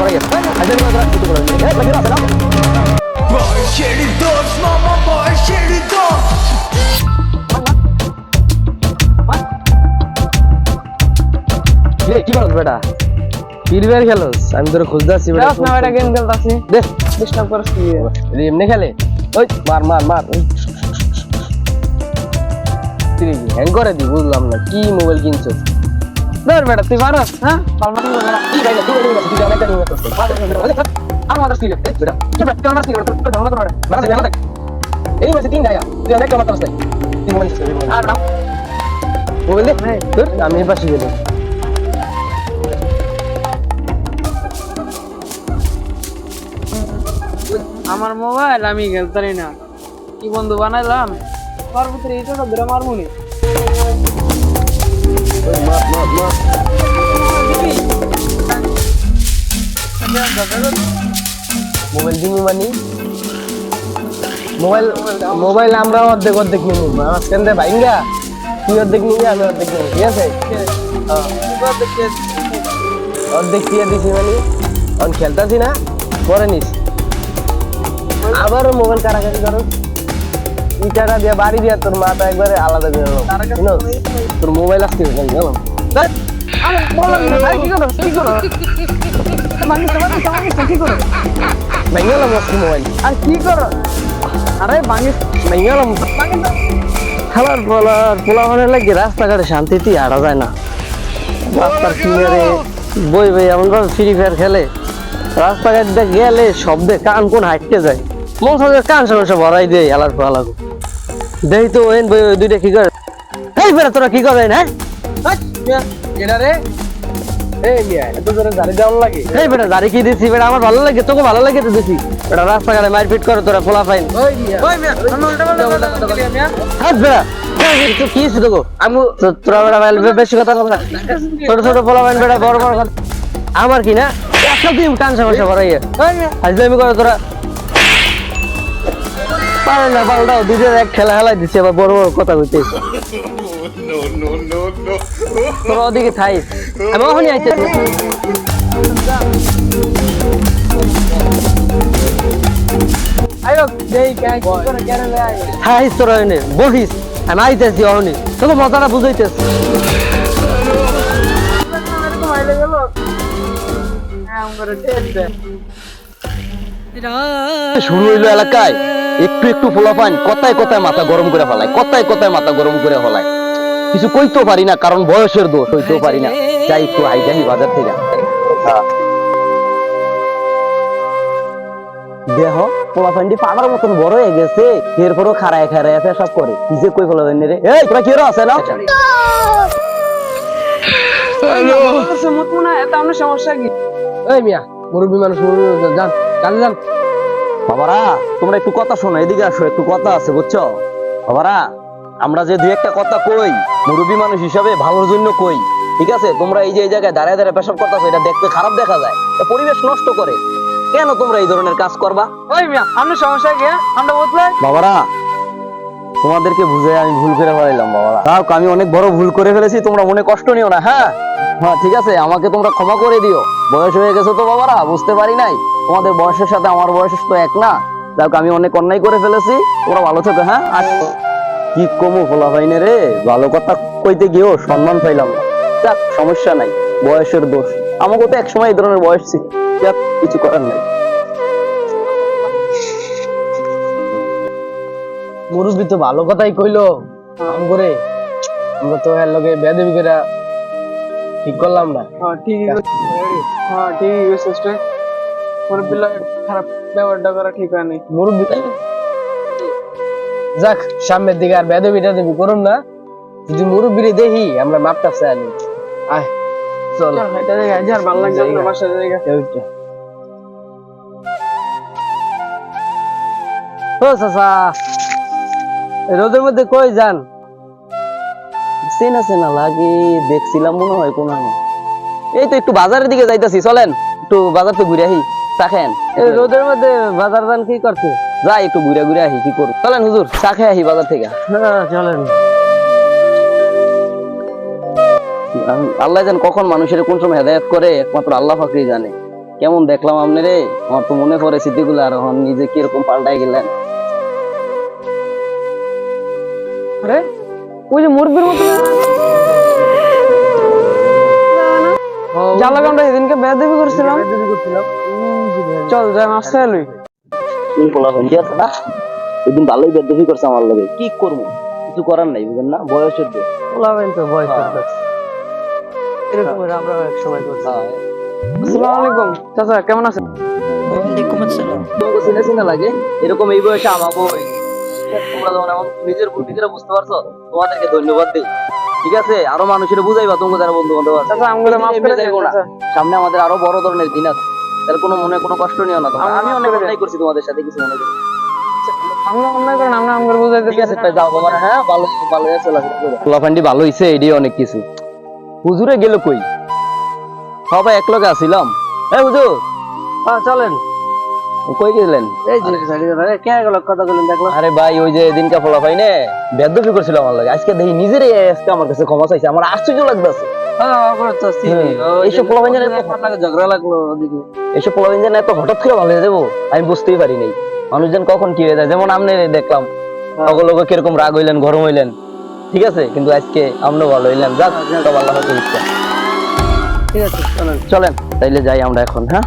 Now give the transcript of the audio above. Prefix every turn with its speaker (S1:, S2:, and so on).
S1: পয়সা ভরাই আজ আমি তোরা কিছু করে এই লাগি আছে না
S2: বয়সের দোষ মামা বয়সের দোষ
S1: এ কি করছ বেটা ফিরবার খেলোস? আমি তোর খুঁজতাছি বেটা।
S3: না বেটা গেম খেলতাছি।
S1: দে।
S3: ডিস্টার্ব করছ কি?
S1: রে এমনি খেলে? ওই মার মার মার। তুই হ্যাং করে দি বুঝলাম না। কি মোবাইল কিনছো?
S3: ধর বেটা তুই পারস হ্যাঁ পালমা কি বেটা
S1: কি ভাই তুই বলি তুই অনেকটা নিয়ে করছিস আমার মাথা সিলে বেটা কি বেটা তোর মাথা সিলে তোর ধর্ম তোর মাথা সিলে মাথা এই মাসে তিন গায়া তুই অনেকটা মাথা আছে তিন মোবাইল
S3: আর না
S1: মোবাইল দে তোর আমি পাশে গেলাম
S3: আমার মোবাইল আমি খেলতারি না কি বন্ধু বানাইলাম আমার ভিতরে এটা তো ধরে মারবো
S1: মোবাইল দিমু মানি। মোবাইল মোবাইল আমরা অর্ধেক অর্ধেক নিমু মাঝখান দিয়ে ভাইঙ্গা। তুই অর্ধেক নিবি, আমি অর্ধেক নিবি, ঠিক আছে? হ্যাঁ। অর্ধেক দিয়ে দিছি মানে। এখন খেলতাছি না, পরে নিস। আবারও মোবাইল কারাকারি করো। ইটাটা দিয়ে বাড়ি দিয়ে তোর মাথা একবারে আলাদা করে নেব তোর মোবাইল আসতে গেলাম
S3: আরে বললাম না ভাই কি
S1: মোবাইল।
S3: আর করো? আরে
S1: খাবার বলার লাগে রাস্তাঘাটে শান্তিতে হাঁটা যায় না। রাস্তার কিনারে বই বই এমন ভাবে ফ্রি ফায়ার খেলে। রাস্তাঘাট গেলে শব্দে কান কোন হাঁটতে যায়। মন সঙ্গে কান সমস্যা ভরাই দিয়ে হেলার ফেলাগো দেখি তো ওই বই দুইটা কি করে? এই বেড়া তোরা কি করেন হ্যাঁ?
S3: এটা রে?
S1: এই বেটা কি দিছি? বেটা আমার ভালো লাগে তোকে ভালো তো দিছি। বেটা রাস্তাঘাটে মারপিট করে তোরা
S3: আমি
S1: কি হয়েছে তোকে? আমি তো- তোরা বেড়া বাইল বেশি কথা বল না। ছোট ছোট পোলা পাইন বেটা বড় বড় আমার কি না? একটা টান সমস্যা হাজলামি করে তোরা পারে না পাল্টাও দুজনে এক খেলা হেলাই দিচ্ছে আবার বড় বড় কথা কইতে তোরা ওদিকে থাই। আমি ওখানে আইতেছি থাইস তোরা এনে বহিস আমি আইতেছি ওখানে তোকে মজাটা বুঝাইতেছি।
S3: হ্যাঁ
S1: শুরু হইল এলাকায়। একটু একটু ফোলা পান কথায় কথায় মাথা গরম করে ফেলায় কথায় কথায় মাথা গরম করে ফেলায়। কিছু কইতেও পারি না কারণ বয়সের দোষ হইতেও পারি না। যাই একটু আই যাই বাজার থেকে। হ্যাঁ। দেহ পোলা পান্ডি পাড়ার মতন বড় হয়ে গেছে এরপরও খাড়ায় খাড়ায় পেশাব করে। কি যে কই ফেলা রে? এই তোরা কি আছে না
S3: হ্যালো। সমত মনে এটা আমার সমস্যা কি?
S1: এই মিয়া মুরব্বী মানুষ মুরব্বী যান কাজে যান। বাবারা তোমরা একটু কথা শোনো এদিকে আসো একটু কথা আছে বুঝছ? বাবারা আমরা যে দুই একটা কথা কই মুরব্বী মানুষ হিসাবে ভালোর জন্য কই ঠিক আছে? তোমরা এই যে এই জায়গায় দাঁড়ায় দাঁড়ায় পেশাব করতেছো এটা দেখতে খারাপ দেখা যায়। পরিবেশ নষ্ট করে। কেন তোমরা এই ধরনের কাজ করবা?
S3: ওই মিয়া আমার সমস্যা কি হ্যাঁ? আমরা বলতে
S1: বাবারা তোমাদেরকে বুঝে আমি ভুল করে ফেলাইলাম বাবারা। তাও আমি অনেক বড় ভুল করে ফেলেছি তোমরা মনে কষ্ট নিও না হ্যাঁ? হ্যাঁ ঠিক আছে আমাকে তোমরা ক্ষমা করে দিও। বয়স হয়ে গেছে তো বাবারা বুঝতে পারি নাই। তোমাদের বয়সের সাথে আমার বয়স তো এক না? যাক আমি অনেক অন্যায় করে ফেলেছি। তোমরা ভালো থেকো হ্যাঁ? আর কি কমু ফোলা পাইনে রে? ভালো কথা কইতে গিয়েও সম্মান পাইলাম না। যাক সমস্যা নাই বয়সের দোষ। আমাকে তো এক সময় এই ধরনের বয়স ছিল। যাক কিছু করার নাই। মুরব্বী তো ভালো কথাই কইলো। আম করে আমরা তো এর লগে বেদবি করে ঠিক করলাম না।
S3: হ্যাঁ ঠিক আছে হ্যাঁ ঠিক আছে খারাপ ব্যবহারটা করা ঠিক
S1: মুরব্বী যাক সামনের দিকে আর বেদবি টেদবি করুম না। যদি মুরব্বীরে দেখি আমরা মাপটা চাই আয় চল।
S3: এটা দেখে আর ভালো লাগছে না বাসা জায়গা।
S1: ও চাচা রোদের মধ্যে কই যান? চেনা চেনা লাগে? দেখছিলাম মনে হয় কোন। এই তো একটু বাজারের দিকে যাইতাছি চলেন। একটু বাজার তো ঘুরে আহি। চাখেন। এই রোদের মধ্যে বাজার যান কি করতে যাই একটু ঘুরে ঘুরে আহি কি করব? চলেন হুজুর চা খেয়ে আহি বাজার থেকে। হ্যাঁ চলেন। আল্লাহ জান কখন মানুষের কোন সময় হেদায়ত করে একমাত্র আল্লাহ ফাকরি জানে। কেমন দেখলাম আপনি রে? আমার তো মনে পড়ে স্মৃতিগুলো আর এখন নিজে কীরকম পাল্টাই গেলেন।
S3: আরে ওই যে মুরগির মতো সেদিনকে করছিলাম। চল যাই খাই লই।
S1: না এদিন ভালোই বেদবি করছে আমার লাগে। কি করব? কিছু করার নাই বুঝেন না? বয়সের তো হ্যাঁ।
S3: এরকম আমরা এক সময় করছি।
S1: হ্যাঁ।
S3: আসসালামু আলাইকুম। চাচা কেমন আছেন?
S1: তোমাকে চিনে চিনে লাগে? এরকম এই বয়সে আমাকেও এই- তোমরা যখন এমন নিজের ভুল নিজেরা বুঝতে পারছ তোমাদেরকে ধন্যবাদ দিই। ঠিক আছে? আরও মানুষের বুঝাইবা তোমাকে যারা বন্ধু বান্ধব আছে। সামনে আমাদের আরও বড় ধরনের দিন আছে। তার কোনো মনে কোনো কষ্ট নিও না। আমি অনেক অন্যায় করছি তোমাদের সাথে কিছু মনে করো।
S3: আমরা অন্যায় করেন আমরা আমগুলো বুঝাই
S1: ঠিক আছে তাই যাও বাবা হ্যাঁ ভালো ভালো আছে লাফান্ডি ভালো হইছে এডি অনেক কিছু। হুজুরে গেল কই? সবাই এক লগে আসিলাম। এই হুজুর।
S3: হ্যাঁ চলেন।
S1: কই গেলেন?
S3: এই যে কে গেল? কথা বলেন দেখলাম।
S1: আরে ভাই ওই যে দিনকা ফলা পাই নে বেদবি করছিল আমার লাগে আজকে দেখি নিজেরই আজকে আমার কাছে ক্ষমা চাইছে আমার আশ্চর্য লাগতেছে।
S3: ঝগড়া লাগল ওদিকে।
S1: এইসব পোলাপাইন এত হঠাৎ করে ভালো হয়ে যাব? আমি বুঝতেই পারি নাই। মানুষজন কখন কি হয়ে যায়। যেমন আপনি দেখলাম সকল কীরকম রাগ হইলেন গরম হইলেন। ঠিক আছে? কিন্তু আজকে আমরাও ভালো হইলেন যাক সব আল্লাহ
S3: ঠিক আছে
S1: চলেন তাইলে যাই আমরা এখন হ্যাঁ?